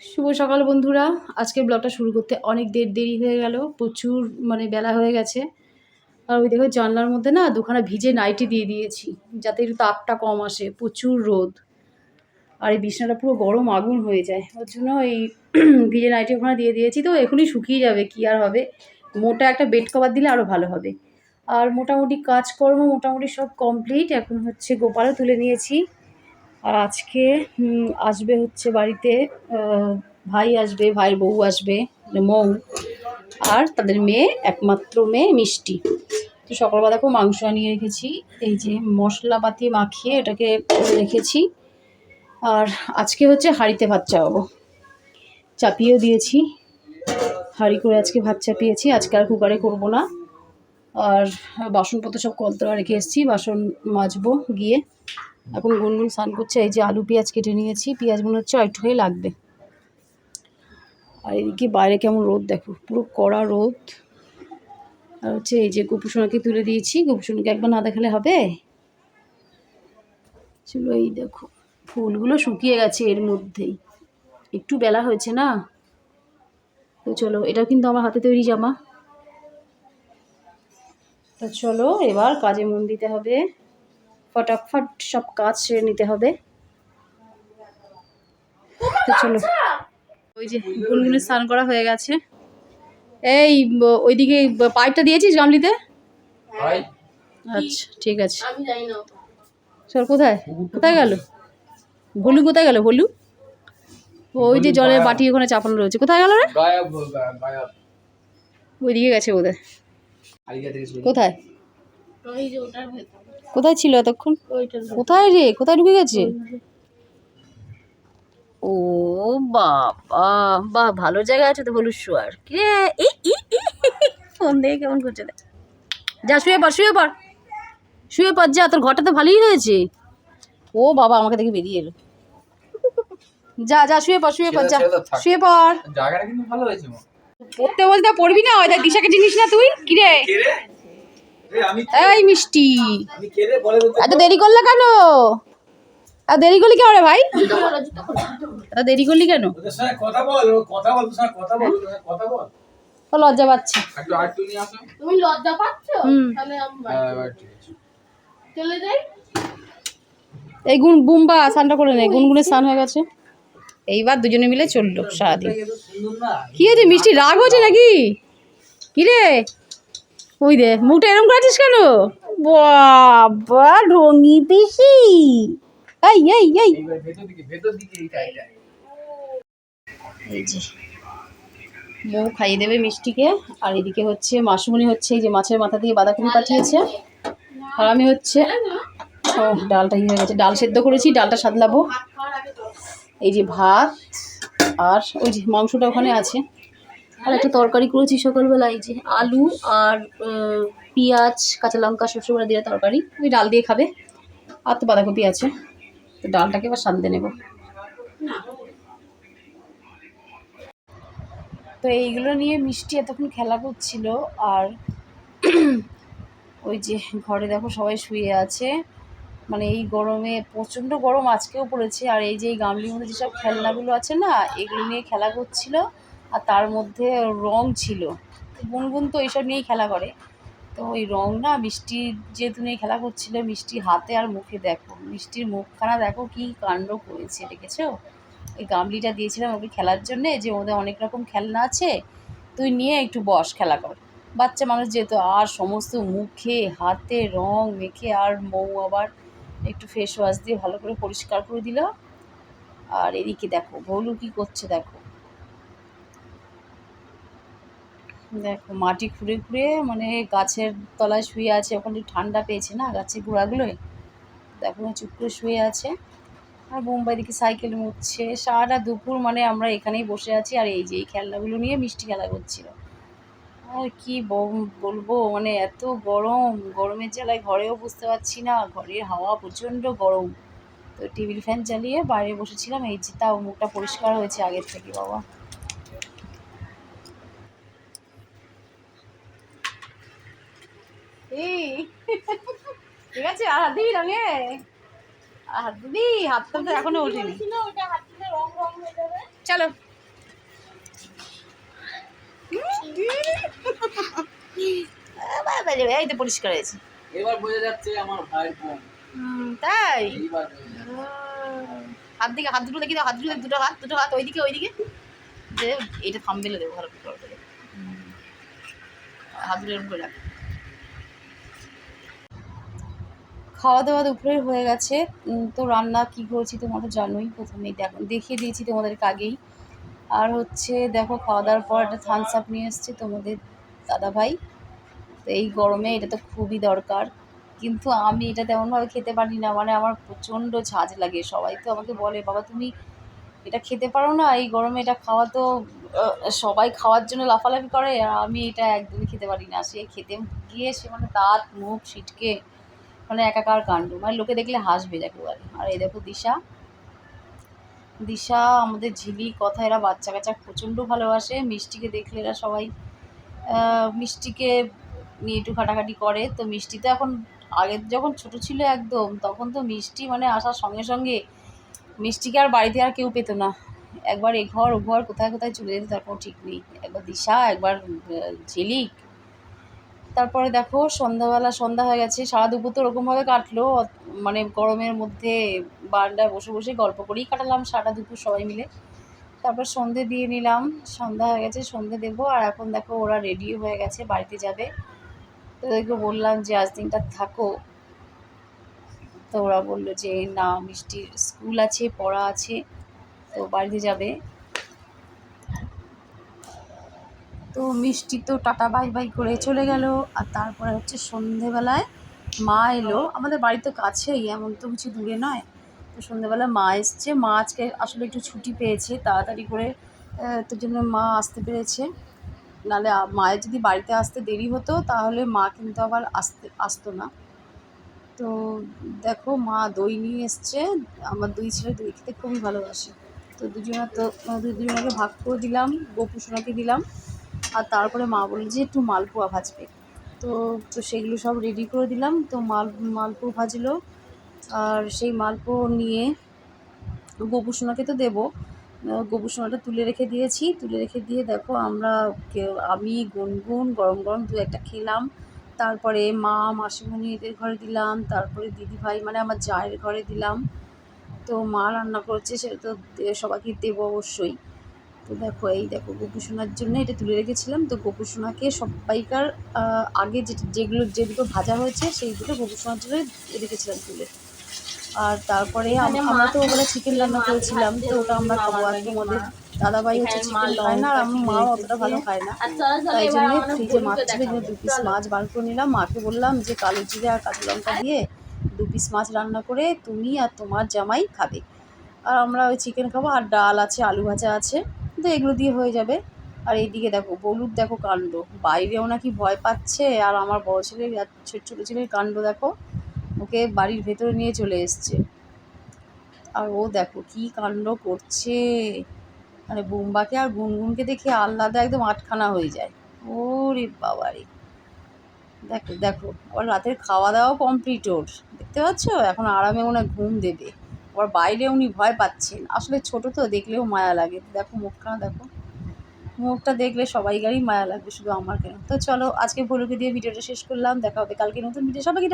শুভ সকাল বন্ধুরা। আজকের ব্লগটা শুরু করতে অনেক দের দেরি হয়ে গেল। প্রচুর মানে বেলা হয়ে গেছে। আর ওই দেখো জানলার মধ্যে না দুখানা ভিজে নাইটি দিয়ে দিয়েছি, যাতে একটু তাপটা কম আসে। প্রচুর রোদ। আর এই বিছানাটা পুরো গরম আগুন হয়ে যায়। ওর জন্য এই ভিজে নাইটি ওখানে দিয়ে দিয়েছি। তো এখনই শুকিয়ে যাবে, কি আর হবে? মোটা একটা বেড কভার দিলে আরও ভালো হবে। আর মোটামুটি কাজকর্ম মোটামুটি সব কমপ্লিট। এখন হচ্ছে গোপালও তুলে নিয়েছি। আর আজকে আসবে হচ্ছে বাড়িতে ভাই আসবে, ভাইয়ের বউ আসবে মানে মৌ আর তাদের মেয়ে, একমাত্র মেয়ে মিষ্টি। তো সকালবেলা দেখো মাংস আনিয়ে রেখেছি, এই যে মশলাপাতি মাখিয়ে এটাকে রেখেছি। আর আজকে হচ্ছে হাঁড়িতে ভাত চাপাবো। চাপিয়েও দিয়েছি। হাঁড়ি করে আজকে ভাত চাপিয়েছি, আজকে আর কুকারে করব না। আর বাসনপত্র সব কলতলা রেখে এসেছি, বাসন মাজবো গিয়ে। এখন গুনগুন স্নান করছে, এই যে আলু, পেঁয়াজ কেটে নিয়েছি। পেঁয়াজ মনে হচ্ছে একটুখানি লাগবে। আর এদিকে বাইরে কেমন রোদ দেখো, পুরো কড়া রোদ। আর হচ্ছে এই যে গোপুসোনাকে তুলে দিয়েছি, গোপুসোনাকে একবার না দেখালে হবে? চলো এই দেখো, ফুলগুলো শুকিয়ে গেছে এর মধ্যেই। একটু বেলা হয়েছে না? তো চলো, এটাও কিন্তু আমার হাতে তৈরি জামা। তো চলো, এবার কাজে মন দিতে হবে। ফটাফট সব কাজ সেরে নিতে হবে। তো চলো। ওই যে গুনগুনে স্নান করা হয়ে গেছে। এই ওইদিকে পাইপটা দিয়েছিস গামলিতে? আচ্ছা ঠিক আছে। আমি জানি না অত। চল কোথায়? কোথায় গেল? ভলু কোথায় গেল ভলু ওই যে জলের বাটি ওখানে চাপানো রয়েছে। কোথায় গেল রে? গায়ব হয়ে ওইদিকে গেছে থেকে শুরু কোথায়? কোথায় ছিল এতক্ষণ? কোথায় রে? কোথায় ঢুকে গেছে? ও বাবা বাহ ভালো জায়গা আছে তো হলুদ শোয়ার কি রে? এই ই, ই, ফোন দেখে কেমন করছে দেখ। যা শুয়ে পড় শুয়ে পড়। শুয়ে পড় যা তোর ঘরটা তো ভালোই হয়েছে। ও বাবা আমাকে দেখে বেরিয়ে এলো। যা যা শুয়ে পড় শুয়ে পড় যা। শুয়ে পড়। জায়গাটা কিন্তু ভালো হয়েছে পড়তে বলতে পড়বি না ওই দেখ দিশাকে জিনিস না তুই? কি রে? কে রে? রে আমি এই মিষ্টি। এত দেরি করলে কেন? এত দেরি করলি কেন রে ভাই? এত দেরি করলি কেন? ও কথা বল তোর সঙ্গে কথা বল তোর সঙ্গে কথা বল। ও লজ্জা পাচ্ছে। তুমি লজ্জা পাচ্ছ? হ্যাঁ এবার ঠিক আছে। চলে যাই? এই গুণ বুম্বা স্নানটা করে নে। গুনগুনে স্নান হয়ে গেছে। এইবার দুজনে মিলে চলল সারাদিন। কি হয়েছে মিষ্টি? রাগ হয়েছে নাকি? কি রে? ওই দে, মুখটা এরম করেছিস কেন? বাবা, রঙি পিসি। এই এই এই। যে খাইয়ে দেবে মিষ্টিকে। আর এদিকে হচ্ছে মাসুমনি হচ্ছে এই যে মাছের মাথা দিয়ে বাঁধাকপি পাঠিয়েছে। আর আমি হচ্ছে, ও, ডালটা ইয়ে হয়ে গেছে? ডাল সেদ্ধ করেছি, ডালটা সাদলাবো। এই যে ভাত, আর ওই যে মাংসটা ওখানে আছে। আর একটা তরকারি করেছি সকালবেলা এই যে আলু আর পেঁয়াজ, কাঁচা লঙ্কা, সরষে বড়া দিয়ে তরকারি। ওই ডাল দিয়ে খাবে। আর তো বাঁধাকপি আছে। তো ডালটাকে এবার সানতে নেব। তো এইগুলো নিয়ে মিষ্টি এতক্ষণ খেলা করছিল আর ওই যে ঘরে দেখো সবাই শুয়ে আছে। মানে এই গরমে প্রচণ্ড গরম আজকেও পড়েছে। আর এই যে এই গামলির মধ্যে যেসব খেলনাগুলো আছে না, এগুলো নিয়ে খেলা করছিল। আর তার মধ্যে রং ছিল। গুনগুন তো এইসব নিয়েই খেলা করে। তো ওই রং না, মিষ্টি যেহেতু নিয়ে খেলা করছিল, মিষ্টি হাতে আর মুখে দেখো। মিষ্টির মুখখানা দেখো কি কাণ্ড করেছে, দেখেছ? এই গামলিটা দিয়েছিলাম ওকে খেলার জন্যে যে ওদের অনেক রকম খেলনা আছে, তুই নিয়ে একটু বস, খেলা কর। বাচ্চা মানুষ যেহেতু, আর সমস্ত মুখে, হাতে, রং মেখে আর মৌ আবার একটু ফেস ওয়াশ দিয়ে ভালো করে পরিষ্কার করে দিল। আর এদিকে দেখো ভলু কি করছে দেখো? দেখো, মাটি খুঁড়ে খুঁড়ে মানে গাছের তলায় শুয়ে আছে ওখানে ঠান্ডা পেয়েছে না গাছের গোড়াগুলোয়। দেখো চুপ করে শুয়ে আছে। আর বোম্বাই দিকে সাইকেল মুছছে। সারাটা দুপুর মানে আমরা এখানেই বসে আছি। আর এই যে এই খেলনাগুলো নিয়ে মিষ্টি খেলা করছিল। আর কি বল- বলব মানে এত গরম। গরমের জ্বালায় ঘরেও বুঝতে পারছি না। ঘরের হাওয়া প্রচণ্ড গরম। তো টেবিল ফ্যান চালিয়ে বাইরে বসেছিলাম। এই যে তাও মুখটা পরিষ্কার হয়েছে আগের থেকে, বাবা। এই ঠিক আছে আর হাত দিবি রঙে? আর হাত দিবি? হাত তো এখনও উঠেনি চলো। এই তো পরিষ্কার হয়েছে। এবার বোঝা যাচ্ছে আমার ভাইয়ের বোন তাই? হাত দিকে হাত দুটো দেখি তো হাত দুটো দুটো হাত দুটো হাত ওইদিকে ওইদিকে। যে এটা থামবেলে দেবো ভালো করে হাত দুটো এরকম করে রাখ। খাওয়া দাওয়া দুপুরে হয়ে গেছে। তো রান্না কি করেছি তোমরা তো জানোই, প্রথমেই দেখো, দেখিয়ে দিয়েছি তোমাদেরকে আগেই। আর হচ্ছে দেখো, খাওয়া দাওয়ার পর একটা থামস আপ নিয়ে এসছে তোমাদের দাদা ভাই তো এই গরমে এটা তো খুবই দরকার। কিন্তু আমি এটা তেমনভাবে খেতে পারি না মানে আমার প্রচণ্ড ঝাঁজ লাগে, সবাই তো আমাকে বলে, বাবা, তুমি এটা খেতে পারো না, এই গরমে এটা খাওয়া তো সবাই খাওয়ার জন্য লাফালাফি করে, আর আমি এটা একদমই খেতে পারি না। সে খেতে গিয়ে সে মানে দাঁত, মুখ ছিটকে মানে একাকার কাণ্ড। মানে লোকে দেখলে হাসবে একেবারে আর। এই দেখো দিশা। দিশা, আমাদের ঝিলি, কথা, এরা বাচ্চা কাচ্চা প্রচণ্ড ভালোবাসে। মিষ্টিকে দেখলে এরা সবাই মিষ্টিকে নিয়ে একটু ঘাটাঘাটি করে। তো মিষ্টি তো এখন আগে যখন ছোট ছিল একদম, তখন তো মিষ্টি মানে আসার সঙ্গে সঙ্গে মিষ্টিকে আর বাড়িতে আর কেউ পেতো না। একবার এ ঘর ও ঘর কোথায় কোথায় চলে যেত তার কোনো ঠিক নেই। একবার দিশা, একবার ঝিলিক তারপরে দেখো সন্ধ্যাবেলা সন্ধ্যা হয়ে গেছে, সারা দুপুর তো ওরকমভাবে কাটলো মানে গরমের মধ্যে বারান্দায় বসে বসে গল্প করেই কাটালাম সারা দুপুর সবাই মিলে। তারপর সন্ধে দিয়ে নিলাম, সন্ধ্যা হয়ে গেছে, সন্ধে দেবো, আর এখন দেখো ওরা রেডিও হয়ে গেছে, বাড়িতে যাবে। তো ওদেরকে বললাম যে আজ দিনটা থাকো। তো ওরা বলল যে না, মিষ্টির স্কুল আছে, পড়া আছে, তো বাড়িতে যাবে। তো মিষ্টি তো টাটা, বাই বাই করে চলে গেল। আর তারপরে হচ্ছে সন্ধেবেলায় মা এলো। আমাদের বাড়ি তো কাছেই, এমন তো কিছু দূরে নয়। তো সন্ধেবেলায় মা এসছে। মা আজকে আসলে একটু ছুটি পেয়েছে, তাড়াতাড়ি করে তোর জন্য মা আসতে পেরেছে। নাহলে মায়ের যদি বাড়িতে আসতে দেরি হতো, তাহলে মা কিন্তু আবার আসতে, আসতো না। তো দেখো, মা দই নিয়ে এসছে। আমার দুই ছেলে দই খেতে খুবই ভালোবাসে। তো দুজনা তো, দুজনাকে ভাগ করে দিলাম গোপুসোনাকে দিলাম। আর তারপরে মা বলল যে একটু মালপোয়া ভাজবে। তো তো সেগুলো সব রেডি করে দিলাম। তো মাল, মালপোয়া ভাজলো। আর সেই মালপোয়া নিয়ে গোপুসোনাকে তো দেবো। গোপুসোনাটা তুলে রেখে দিয়েছি। তুলে রেখে দিয়ে দেখো আমরা আমি, গুনগুন, গরম গরম দু একটা খেলাম। তারপরে মা, মাসিমণি এদের ঘরে দিলাম। তারপরে দিদি ভাই মানে আমার জায়ের ঘরে দিলাম। তো মা রান্না করছে, সেটা তো সবাইকে দেবো অবশ্যই। তো দেখো এই দেখো গোপুসোনার জন্য এটা তুলে রেখেছিলাম। তো গোপুসোনাকে সবাইকার আগে যে যেগুলো যে দুটো ভাজা হয়েছে সেই সেইগুলো গোপুসোনার জন্য রেখেছিলাম তুলে। আর তারপরে আম- আমরা তো ওগুলো চিকেন রান্না করেছিলাম তো ওটা আমরা খাব। আর বানাবে তোমাদের। দাদাভাই হচ্ছে চিকেন খায় না আর আমার মাও অতটা ভালো খায় না। তাই জন্য ফ্রিজে মাছ ছিল যে দু পিস মাছ বার করে নিলাম। মাকে বললাম যে কালো জিরে আর কাঁচা লঙ্কা দিয়ে দু পিস মাছ রান্না করে তুমি আর তোমার জামাই খাবে। আর আমরা ওই চিকেন খাব। আর ডাল আছে আলু ভাজা আছে। তো এগুলো দিয়ে হয়ে যাবে। আর এইদিকে দেখো বলুর দেখো কাণ্ড। বাইরেও নাকি ভয় পাচ্ছে, আর আমার বড় ছেলের আর ছোট ছোটো ছেলের কাণ্ড দেখো, ওকে বাড়ির ভেতরে নিয়ে চলে এসছে। আর ও দেখো কি কাণ্ড করছে। মানে বুম্বাকে আর গুনগুনকে দেখে আহ্লাদে একদম আটখানা হয়ে যায়। ওরে বাবারে। দেখো দেখো আবার রাতের খাওয়া দাওয়াও কমপ্লিট ওর। দেখতে পাচ্ছ? এখন আরামে মনে ঘুম দেবে। আবার বাইরে উনি ভয় পাচ্ছেন। আসলে ছোট তো, দেখলেও মায়া লাগে। দেখো মুখখানা দেখো। মুখটা দেখলে সবাইকারই মায়া লাগবে, শুধু আমার কেন। তো চলো আজকে ভুলুকে দিয়ে ভিডিওটা শেষ করলাম। দেখা হবে কালকে নতুন ভিডিও। সবাইকে।